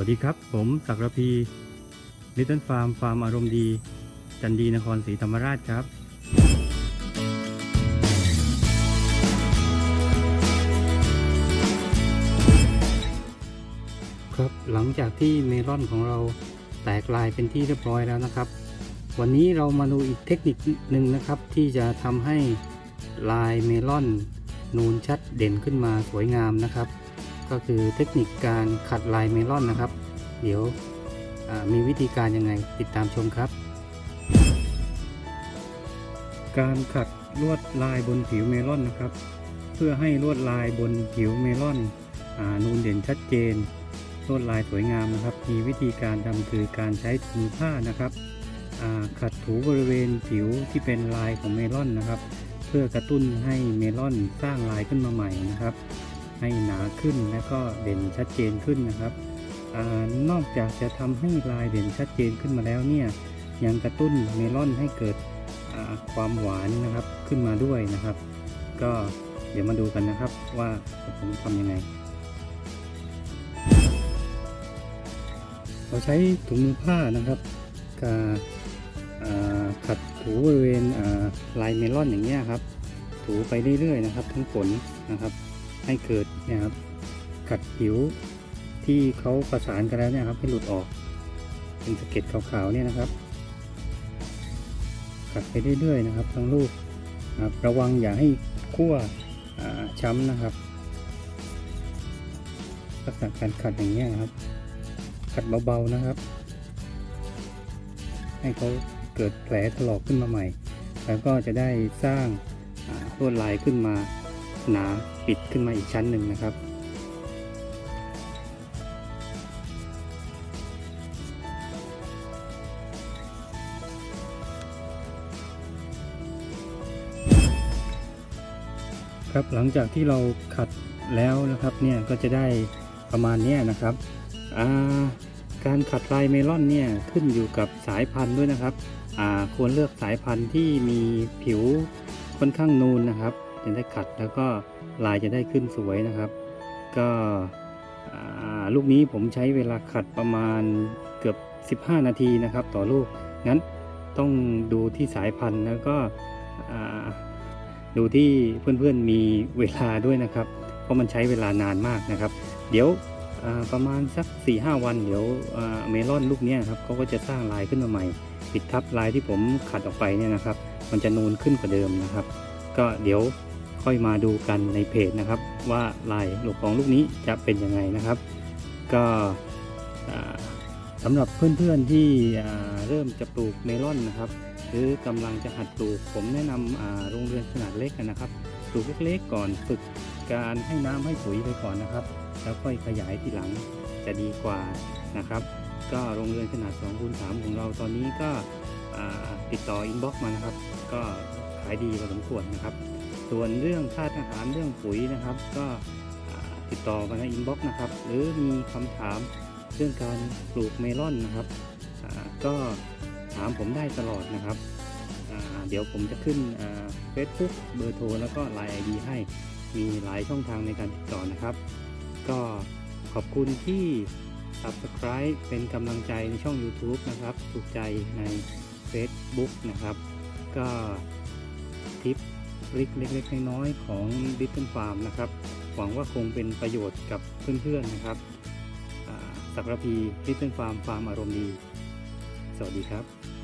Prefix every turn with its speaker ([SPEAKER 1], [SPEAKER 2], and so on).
[SPEAKER 1] วัสดีครับ ผมศักรพีลิตเติ้ลฟาร์มฟาร์มอารมณ์ดี จันดีนครศรีธรรมราชครับ ครับหลังจากที่เมลอนของเราแตกลายเป็นที่เรียบร้อยแล้วนะครับ วันนี้เรามาดูอีกเทคนิคหนึ่งนะครับ ที่จะทำให้ลายเมลอนนูนชัดเด่นขึ้นมาสวยงามนะครับ ก็คือเทคนิคการขัดลายเมลอนนะครับ เดี๋ยวมีวิธีการยังไงติดตามชมครับ การขัดลวดลายบนผิวเมลอนนะครับ เพื่อให้ลวดลายบนผิวเมลอนอนูนเด่นชัดเจน ลวดลายสวยงามนะครับ มีวิธีการทำคือการใช้ถุงผ้านะครับขัดถูบริเวณผิวที่เป็นลายของเมลอนนะครับ เพื่อกระตุ้นให้เมลอนสร้างลายขึ้นมาใหม่นะครับ ให้หนาขึ้นและก็เด่นชัดเจนขึ้นนะครับอนอกจากจะทำให้ลายเด่นชัดเจนขึ้นมาแล้วเนี่ยยังกระตุ้นเมลอนให้เกิดความหวานนะครับขึ้นมาด้วยนะครับ ก็เดี๋ยวมาดูกันนะครับว่าผมทำยังไง เราใช้ถุงมือผ้านะครับกาขัดถูบริเวณลายเมลอนอย่างเงี้ยครับ ถูไปเรื่อยๆนะครับ ทั้งฝนนะครับ ให้เกิดนี่ยครับขัดผิวที่เขาประสานกันแล้วเนี่ยครับ ให้หลุดออก เป็นสะเก็ดขาวๆเนี่ยนะครับขัดไปเรื่อยๆนะครับ ทั้งลูกนะครับระวังอย่าให้คั่วช้ำนะครับลักษณะการขัดอย่างเงี้ยนะครับ ขัดเบาๆนะครับ ให้เขาเกิดแผลถลอกขึ้นมาใหม่ แล้วก็จะได้สร้างอ่าลวดลายขึ้นมา หนาปิดขึ้นมาอีกชั้นหนึ่งนะครับ ครับหลังจากที่เราขัดแล้วนะครับเนี่ยก็จะได้ประมาณนี้นะครับาการขัดลายเมลอนเนี่ยขึ้นอยู่กับสายพันธุ์ด้วยนะครับควรเลือกสายพันธุ์ที่มีผิวค่อนข้างนูนนะครับ จะได้ขัดแล้วก็ลายจะได้ขึ้นสวยนะครับ ก็ลูกนี้ผมใช้เวลาขัดประมาณเกือบ 15 นาทีนะครับ ต่อลูกงั้นต้องดูที่สายพันธุ์แล้วก็ดูที่เพื่อนๆมีเวลาด้วยนะครับ เพราะมันใช้เวลานานมากนะครับ เดี๋ยวประมาณสัก 4-5 วัน เดี๋ยวเมลอนลูกนี้ครับเขาก็จะสร้างลายขึ้นมาใหม่ปิดทับลายที่ผมขัดออกไปเนี่ยนะครับ มันจะนูนขึ้นกว่าเดิมนะครับ ก็เดี๋ยว ค่อยมาดูกันในเพจนะครับ ว่าลายลูกของลูกนี้จะเป็นยังไงนะครับ ก็สำหรับเพื่อนๆที่เริ่มจะปลูกเมลอนนะครับ หรือกำลังจะหัดปลูก ผมแนะนำโรงเรือนขนาดเล็กนะครับปลูกเล็กๆก่อนฝึกการให้น้ำให้ปุ๋ยไปก่อนนะครับ แล้วค่อยขยายทีหลังจะดีกว่านะครับ ก็โรงเรือนขนาด2คูณ3ของเราตอนนี้ก็ติดต่ออินบ็อกซ์มานะครับ ก็ขายดีพอสมควรนะครับ ส่วนเรื่องธาตุอาหารเรื่องปุ๋ยนะครับ ก็ติดต่อมาในอินบ็อกซ์นะครับ หรือมีคำถามเรื่องการปลูกเมลอนนะครับ ก็ถามผมได้ตลอดนะครับ เดี๋ยวผมจะขึ้นเฟซบุ๊กเบอร์โทร แล้วก็ Line ID ให้มีหลายช่องทางในการติดต่อนะครับ ก็ขอบคุณที่ Subscribe เป็นกำลังใจในช่อง YouTube นะครับ ถูกใจใน Facebook นะครับ ก็ทิป ริกเล็กๆน้อยๆของ d i t t l e Farm นะครับ หวังว่าคงเป็นประโยชน์กับเพื่อนๆนะครับสักระพี Little Farm ฟาร์มอารมณ์ดี สวัสดีครับ